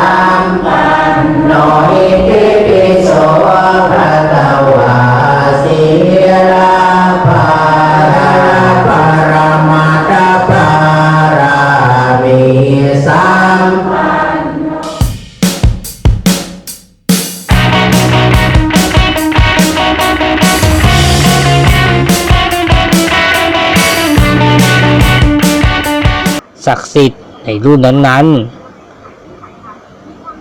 ามปันน้อยทิปิโสพระตวาสิลาภาปรมาตปารามีสามปันศักดิ์สิทธิ์ในรุ่นนั้น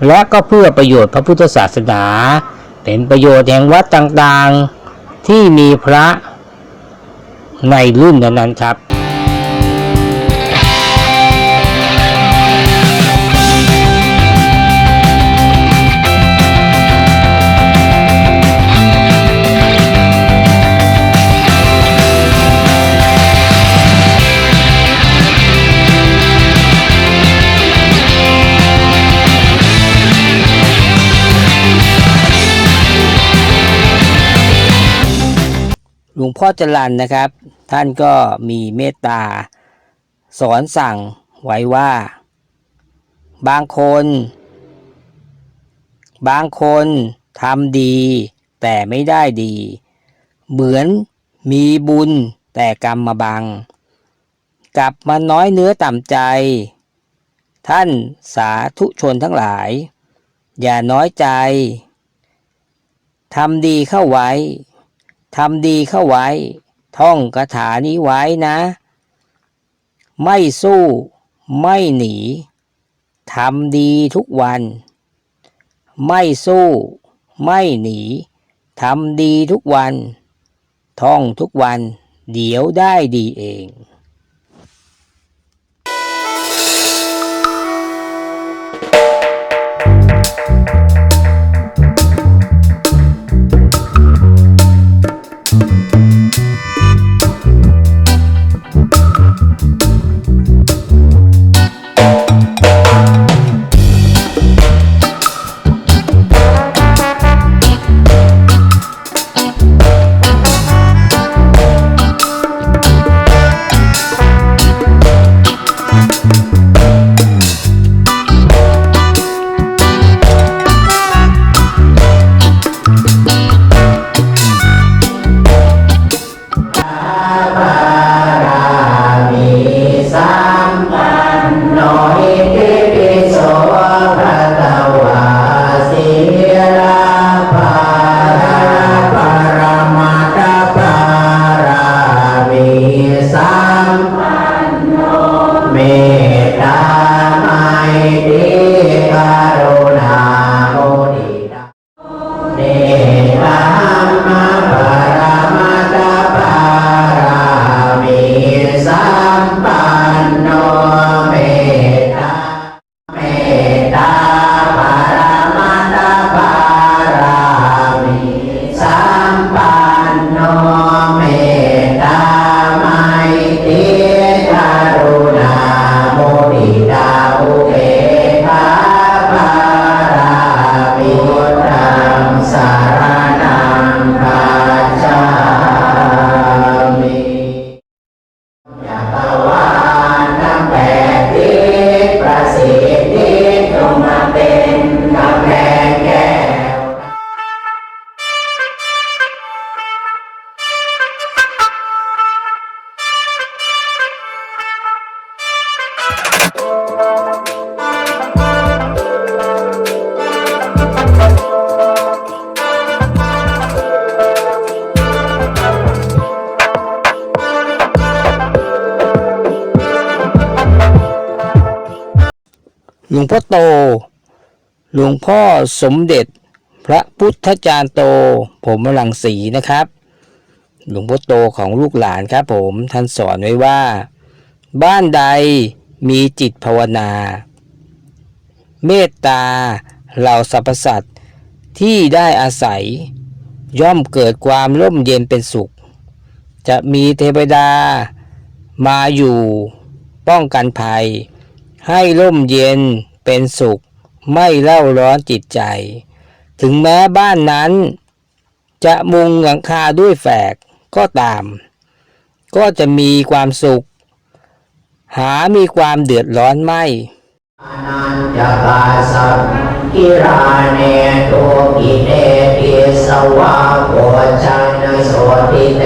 และก็เพื่อประโยชน์พระพุทธศาสนา เป็นประโยชน์แห่งวัดต่างๆที่มีพระในรุ่นนั้นๆครับ ลวงพ่อจรันนะครับ ท่านก็มีเมตตา สอนสั่งไว้ว่า บางคน บางคนทำดี แต่ไม่ได้ดี เหมือนมีบุญแต่กรรมมาบัง กลับมาน้อยเนื้อต่ำใจ ท่านสาธุชนทั้งหลาย อย่าน้อยใจทำดีเข้าไว้ ทำดีเข้าไว้ ท่องคาถานี้ไว้นะ ไม่สู้ ไม่หนี ทำดีทุกวัน ไม่สู้ ไม่หนี ทำดีทุกวัน ท่องทุกวัน เดี๋ยวได้ดีเอง หลวงพ่อโต หลวงพ่อสมเด็จ พระพุทธจารย์โตผมลังสีนะครับ หลวงพ่อโตของลูกหลานครับผมท่านสอนไว้ว่า บ้านใดมีจิตภาวนา เมตตาเหล่าสรรพสัตว์ที่ได้อาศัย ย่อมเกิดความร่มเย็นเป็นสุข จะมีเทวดามาอยู่ป้องกันภัย ให้ร่มเย็นเป็นสุข ไม่เล่าร้อนจิตใจ ถึงแม้บ้านนั้น จะมุงหลังคาด้วยแฝกก็ตาม ก็จะมีความสุข หามีความเดือดร้อนไม่อนันตกาสัมกิราเนตุกิเนติสวะโกชันโสติเต